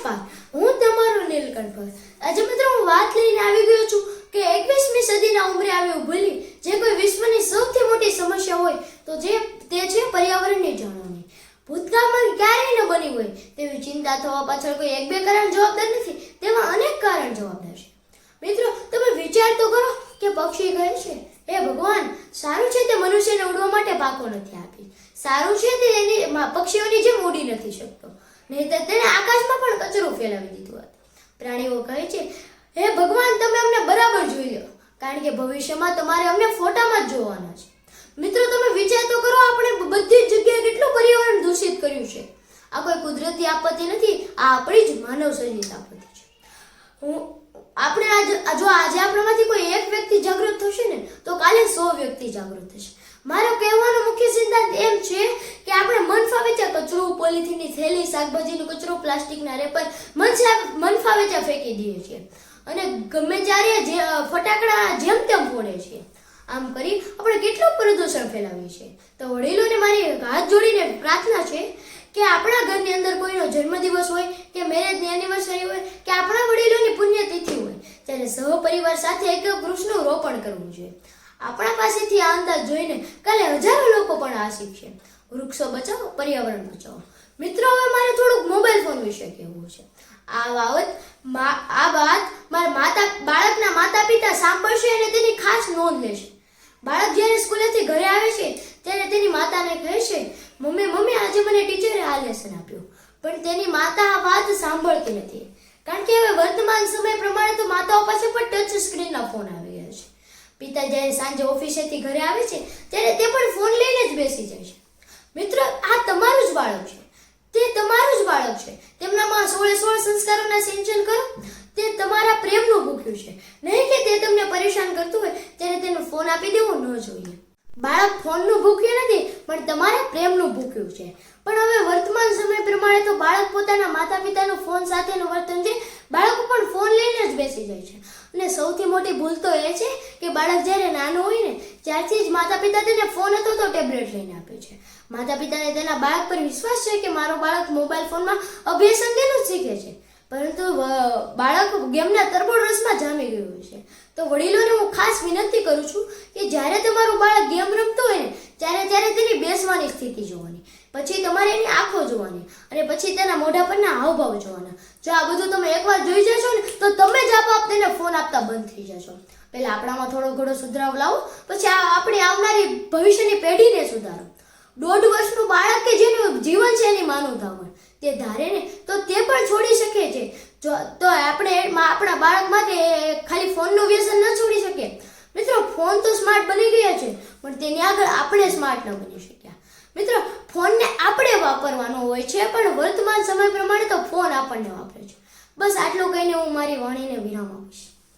નમસ્કાર હું તમારો નીલકંઠ આજે મિત્રો હું વાત લઈને આવી ગયો છું કે એકવીસમી સદીના ઉંમરે આવ્યું ભૂલી જે કોઈ વિશ્વની સૌથી મોટી સમસ્યા હોય તો જે તે છે પર્યાવરણની જાળવણી. ભૂતકાળમાં ક્યારેય ન બની હોય તેવી ચિંતા થવા પાછળ કોઈ એક બે કારણ જવાબદાર નથી તેમાં અનેક કારણ જવાબદાર છે. મિત્રો, તમે વિચાર તો કરો કે પક્ષી કહે છે, હે ભગવાન, સારું છે તે મનુષ્યને ઉડવા માટે પાકો નથી આપી. સારું છે તે એની પક્ષીઓની જેમ ઉડી નથી શકતો. નહીં તેને આકાશમાં પણ કચરો ફેલાવી દીધો હતો. પ્રાણીઓ કહે છે, હે ભગવાન, તમે અમને બરાબર જોઈ લો, કારણ કે ભવિષ્યમાં તમારે અમને ફોટામાં જ જોવાના છે. મિત્રો, તમે વિચાર તો કરો, આપણે બધી જગ્યાએ કેટલું પર્યાવરણ દૂષિત કર્યું છે. આ કોઈ કુદરતી આપત્તિ નથી, આ આપણી જ માનવ સર્જિત આપત્તિ છે. હું, આપણે આજ, જો આજે આપણામાંથી કોઈ એક વ્યક્તિ જાગૃત થશે ને, તો કાલે સો વ્યક્તિ જાગૃત થશે. મારો કહેવાનો મુખ્ય સિદ્ધાંત એમ છે કે આપણે મન ફાવે ત્યાં કચરો, પોલિથીનની થેલી, શાકભાજીનો કચરો પ્લાસ્ટિકના રેપર મન ફાવે ત્યાં ફેંકી દઈએ છીએ. અને ગમે ત્યારે જે ફટાકડા જેમ તેમ ફોડે છે. આમ કરી આપણે કેટલું પ્રદૂષણ ફેલાવીએ છીએ. તો વડીલોને મારી હાથ જોડીને પ્રાર્થના છે કે આપણા ઘરની અંદર કોઈનો જન્મદિવસ હોય, કે મેરેજની એનિવર્સરી હોય, કે આપણા વડીલોની પુણ્યતિથિ હોય, ત્યારે સહપરિવાર સાથે એક વૃક્ષનું રોપણ કરવું જોઈએ. આપણા પાસેથી આ અંદાજ જોઈને કાલે હજારો લોકો પણ આ શીખશે વૃક્ષો બચાવો, પર્યાવરણ બચાવો. મિત્રો, હવે મારે થોડુંક મોબાઈલ ફોન વિશે કહેવું છે. આ બાબત આ વાત મારા માતા બાળકના માતા પિતા સાંભળશે અને તેની ખાસ નોંધ લેશે. બાળક જ્યારે સ્કૂલેથી ઘરે આવે છે, ત્યારે તેની માતાને કહેશે, મમ્મી મમ્મી, આજે મને ટીચરે આ લેસન આપ્યું. પણ તેની માતા આ વાત સાંભળતી નથી. કારણ કે હવે વર્તમાન સમય પ્રમાણે તો માતાઓ પાસે પણ ટચ સ્ક્રીનના ફોન આવી ગયા છે. પિતા જ્યારે સાંજે ઓફિસેથી ઘરે આવે છે, ત્યારે તે પણ ફોન લઈને જ બેસી જાય છે. મિત્રો, આ તમારું જ બાળક છે. બાળક છે. તેમનામાં સોળે સોળ સંસ્કારોના સિંચન કરો, તે તમારા પ્રેમનું ભૂખ્યું છે. નહીં કે તે તમને પરેશાન કરતું હોય, ત્યારે તેનો ફોન આપી દેવો ન જોઈએ. બાળક ફોનનું ભૂખ્યું નથી, પણ તમારા પ્રેમનું ભૂખ્યું છે. પણ હવે વર્તમાન સમય પ્રમાણે તો બાળક પોતાના માતા પિતાનું ફોન સાથેનું વર્તન છે. બાળકો પણ ફોન લઈને જ બેસી જાય છે. સૌથી મોટી ભૂલ તો એ છે કે બાળક જ્યારે નાનું હોય ને, ત્યારથી જ માતા પિતા તેને ફોન હતો તો ટેબ્લેટ લઈને આપે છે. માતા પિતાને તેના બાળક પર વિશ્વાસ છે કે મારો બાળક મોબાઈલ ફોનમાં અભ્યાસ અંગેનું શીખે છે. પરંતુ બાળક ગેમના તરબોળ રસમાં જામી ગયું છે. તો વડીલોને હું ખાસ વિનંતી કરું છું કે જ્યારે તમારું બાળક ગેમ રમતું હોય ને ત્યારે ત્યારે તેની બેસવાની સ્થિતિ જોવાની. પછી તમારે એની આંખો જોવાની અને પછી તેના મોઢા પરના હાવભાવ જોવાના. જો આ બધું તમે એકવાર જોઈ જશો ને, તો તમે જ આપોઆપ તેને ફોન આપતા બંધ થઈ જશો. પહેલાં આપણામાં થોડો ઘણો સુધારો લાવો, પછી આ આપણી આવનારી ભવિષ્યની પેઢીને સુધારો. દોઢ વર્ષનું બાળક કે જેનું જીવન છે એની માનવતા હોય તે ધારે ને, તો તે પણ છોડી શકે છે. જો, તો આપણે આપણા બાળક માટે ખાલી ફોનનું વ્યસન ન છોડી શકીએ મિત્રો ફોન તો સ્માર્ટ બની ગયા છે, પણ તેની આગળ આપણે સ્માર્ટ ન બની શક્યા. મિત્રો, ફોનને આપણે વાપરવાનો હોય છે, પણ વર્તમાન સમય પ્રમાણે તો ફોન આપણને વાપરે છે. બસ આટલું કહીને હું મારી વાણીને વિરામ આપીશ.